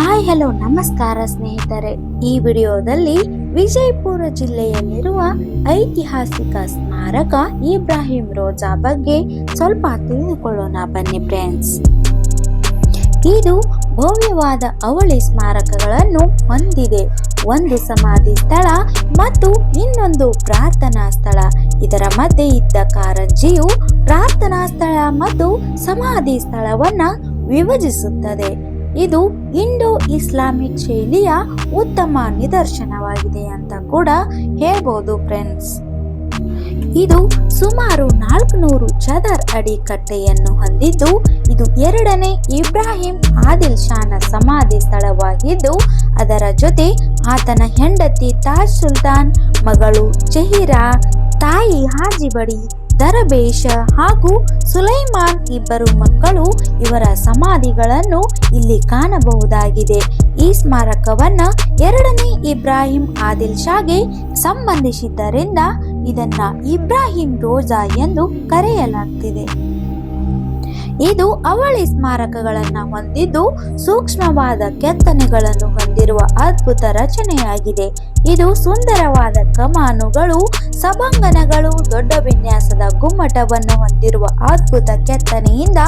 Hi, hello, ನಮಸ್ಕಾರ ಸ್ನೇಹಿತರೆ. ಈ ವಿಡಿಯೋದಲ್ಲಿ ವಿಜಯಪುರ ಜಿಲ್ಲೆಯಲ್ಲಿರುವ ಐತಿಹಾಸಿಕ ಸ್ಮಾರಕ ಇಬ್ರಾಹಿಂ ರೋಜಾ ಬಗ್ಗೆ ಸ್ವಲ್ಪ ತಿಳಿದುಕೊಳ್ಳೋಣ ಬನ್ನಿ ಫ್ರೆಂಡ್ಸ್ ಇದು ಭವ್ಯವಾದ ಅವಳಿ ಸ್ಮಾರಕಗಳನ್ನು ಹೊಂದಿದೆ. ಒಂದು ಸಮಾಧಿ ಸ್ಥಳ ಮತ್ತು ಇನ್ನೊಂದು ಪ್ರಾರ್ಥನಾ ಸ್ಥಳ. ಇದರ ಮಧ್ಯೆ ಇದ್ದ ಕಾರಂಜಿಯು ಪ್ರಾರ್ಥನಾ ಸ್ಥಳ ಮತ್ತು ಸಮಾಧಿ ಸ್ಥಳವನ್ನ ವಿಭಜಿಸುತ್ತದೆ. ಇದು ಇಂಡೋ ಇಸ್ಲಾಮಿಕ್ ಶೈಲಿಯ ಉತ್ತಮ ನಿದರ್ಶನವಾಗಿದೆ ಅಂತ ಕೂಡ ಹೇಳ್ಬೋದು ಫ್ರೆಂಡ್ಸ್ ಇದು ಸುಮಾರು ನಾಲ್ಕುನೂರು ಚದರ್ ಅಡಿ ಕಟ್ಟೆಯನ್ನು ಹೊಂದಿದ್ದು, ಇದು ಎರಡನೇ ಇಬ್ರಾಹಿಂ ಆದಿಲ್ ಶಾನ ಸಮಾಧಿ ಸ್ಥಳವಾಗಿದ್ದು, ಅದರ ಜೊತೆ ಆತನ ಹೆಂಡತಿ ತಾಜ್ ಸುಲ್ತಾನ್, ಮಗಳು ಜಹೀರಾ, ತಾಯಿ ಹಾಜಿಬಡಿ ದರಬೇಶ ಹಾಗೂ ಸುಲೈಮಾನ್ ಇಬ್ಬರು ಮಕ್ಕಳು ಇವರ ಸಮಾಧಿಗಳನ್ನು ಇಲ್ಲಿ ಕಾಣಬಹುದಾಗಿದೆ. ಈ ಸ್ಮಾರಕವನ್ನ ಎರಡನೇ ಇಬ್ರಾಹಿಂ ಆದಿಲ್ ಶಾಗೆ ಸಂಬಂಧಿಸಿದ್ದರಿಂದ ಇದನ್ನ ಇಬ್ರಾಹಿಂ ರೋಜಾ ಎಂದು ಕರೆಯಲಾಗ್ತಿದೆ. ಇದು ಅವಳಿ ಸ್ಮಾರಕಗಳನ್ನ ಹೊಂದಿದ್ದು ಸೂಕ್ಷ್ಮವಾದ ಕೆತ್ತನೆಗಳನ್ನು ಹೊಂದಿರುವ ಅದ್ಭುತ ರಚನೆಯಾಗಿದೆ. ಇದು ಸುಂದರವಾದ ಕಮಾನುಗಳು, ಸಭಾಂಗಣಗಳು, ದೊಡ್ಡ ವಿನ್ಯಾಸದ ಗುಮ್ಮಟವನ್ನು ಹೊಂದಿರುವ ಅದ್ಭುತ ಕೆತ್ತನೆಯಿಂದ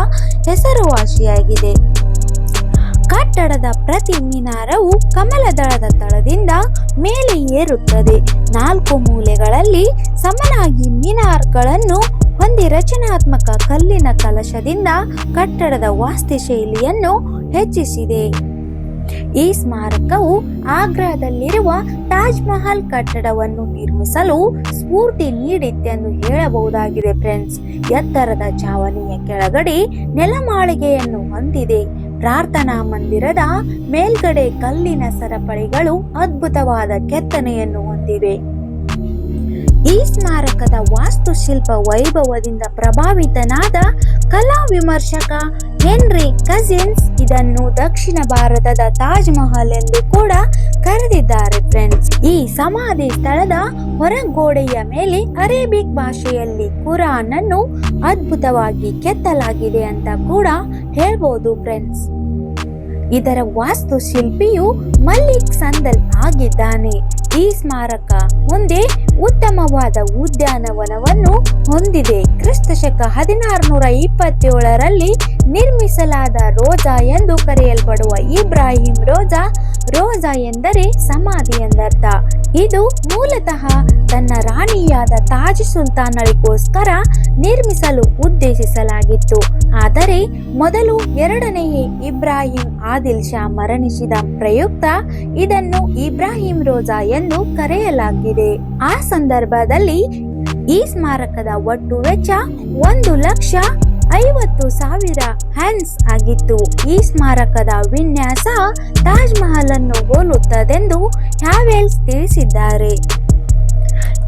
ಹೆಸರುವಾಸಿಯಾಗಿದೆ. ಕಟ್ಟಡದ ಪ್ರತಿ ಮಿನಾರವು ಕಮಲದಳದ ತಳದಿಂದ ಮೇಲೆ ಏರುತ್ತದೆ. ನಾಲ್ಕು ಮೂಲೆಗಳಲ್ಲಿ ಸಮನಾಗಿ ಮಿನಾರ್ಗಳನ್ನು ಹೊಂದಿ ರಚನಾತ್ಮಕ ಕಲ್ಲಿನ ಕಲಶದಿಂದ ಕಟ್ಟಡದ ವಾಸ್ತು ಶೈಲಿಯನ್ನು ಹೆಚ್ಚಿಸಿದೆ. ಈ ಸ್ಮಾರಕವು ಆಗ್ರಾದಲ್ಲಿರುವ ತಾಜ್ ಮಹಲ್ ಕಟ್ಟಡವನ್ನು ನಿರ್ಮಿಸಲು ಸ್ಫೂರ್ತಿ ನೀಡಿತ್ತೆಂದು ಹೇಳಬಹುದಾಗಿದೆ ಫ್ರೆಂಡ್ಸ್. ಎತ್ತರದ ಛಾವಣಿಯ ಕೆಳಗಡೆ ನೆಲಮಾಳಿಗೆಯನ್ನು ಹೊಂದಿದೆ. ಪ್ರಾರ್ಥನಾ ಮಂದಿರದ ಮೇಲ್ಗಡೆ ಕಲ್ಲಿನ ಸರಪಳಿಗಳು ಅದ್ಭುತವಾದ ಕೆತ್ತನೆಯನ್ನು ಹೊಂದಿವೆ. ಈ ಸ್ಮಾರಕದ ವಾಸ್ತುಶಿಲ್ಪ ವೈಭವದಿಂದ ಪ್ರಭಾವಿತನಾದ ಕಲಾ ವಿಮರ್ಶಕ ಹೆನ್ರಿ ಕಜಿನ್ಸ್ ಇದನ್ನು ದಕ್ಷಿಣ ಭಾರತದ ತಾಜ್ ಮಹಲ್ ಎಂದು ಕೂಡ ಕರೆದಿದ್ದಾರೆ ಫ್ರೆಂಡ್ಸ್ ಈ ಸಮಾಧಿ ಸ್ಥಳದ ಹೊರಗೋಡೆಯ ಮೇಲೆ ಅರೇಬಿಕ್ ಭಾಷೆಯಲ್ಲಿ ಕುರಾನ್ ಅನ್ನು ಅದ್ಭುತವಾಗಿ ಕೆತ್ತಲಾಗಿದೆ ಅಂತ ಕೂಡ ಹೇಳ್ಬೋದು ಫ್ರೆಂಡ್ಸ್ ಇದರ ವಾಸ್ತುಶಿಲ್ಪಿಯು ಮಲ್ಲಿಕ್ ಸಂದಲ್ ಆಗಿದ್ದಾನೆ. ಈ ಸ್ಮಾರಕ ಮುಂದೆ ಉತ್ತಮವಾದ ಉದ್ಯಾನವನವನ್ನು ಹೊಂದಿದೆ. ಕ್ರಿಸ್ತ ಶಕ ಹದಿನಾರುನೂರ ಇಪ್ಪತ್ತೇಳರಲ್ಲಿ ನಿರ್ಮಿಸಲಾದ ರೋಜಾ ಎಂದು ಕರೆಯಲ್ಪಡುವ ಇಬ್ರಾಹಿಂ ರೋಜಾ ರೋಜಾ ಎಂದರೆ ಸಮಾಧಿ ಎಂದರ್ಥ. ಇದು ಮೂಲತಃ ತನ್ನ ರಾಣಿಯಾದ ತಾಜ್ ಸುಲ್ತಾನಳಿಗೋಸ್ಕರ ನಿರ್ಮಿಸಲು ಉದ್ದೇಶಿಸಲಾಗಿತ್ತು. ಆದರೆ ಮೊದಲು ಎರಡನೆಯ ಇಬ್ರಾಹಿಂ ಆದಿಲ್ ಶಾ ಮರಣಿಸಿದ ಪ್ರಯುಕ್ತ ಇದನ್ನು ಇಬ್ರಾಹಿಂ ರೋಜಾ ಎಂದು ಕರೆಯಲಾಗಿದೆ. ಆ ಸಂದರ್ಭದಲ್ಲಿ ಈ ಸ್ಮಾರಕದ ಒಟ್ಟು ವೆಚ್ಚ ಒಂದು ಲಕ್ಷ ಐವತ್ತು ಸಾವಿರ ಹ್ಯಾನ್ಸ್ ಆಗಿತ್ತು ಈ ಸ್ಮಾರಕದ ವಿನ್ಯಾಸ ತಾಜ್ ಮಹಲ್ ಅನ್ನು ಹೋಲುತ್ತದೆಂದು ಹ್ಯಾವೆಲ್ಸ್ ತಿಳಿಸಿದ್ದಾರೆ.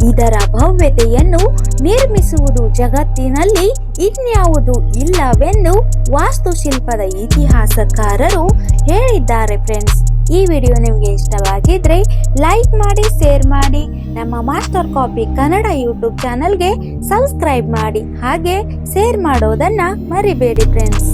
ಇದರ ಭವ್ಯತೆಯನ್ನು ನಿರ್ಮಿಸುವುದು ಜಗತ್ತಿನಲ್ಲಿ ಇನ್ಯಾವುದು ಇಲ್ಲವೆಂದು ವಾಸ್ತುಶಿಲ್ಪದ ಇತಿಹಾಸಕಾರರು ಹೇಳಿದ್ದಾರೆ, ಫ್ರೆಂಡ್ಸ್. ಈ ವಿಡಿಯೋ ನಿಮಗೆ ಇಷ್ಟವಾಗಿದ್ರೆ ಲೈಕ್ ಮಾಡಿ, ಶೇರ್ ಮಾಡಿ. ನಮ್ಮ ಮಾಸ್ಟರ್ ಕಾಪಿ ಕನ್ನಡ ಯೂಟ್ಯೂಬ್ ಚಾನಲ್ಗೆ ಸಬ್ಸ್ಕ್ರೈಬ್ ಮಾಡಿ. ಹಾಗೆ ಶೇರ್ ಮಾಡೋದನ್ನ ಮರಿಬೇಡಿ ಫ್ರೆಂಡ್ಸ್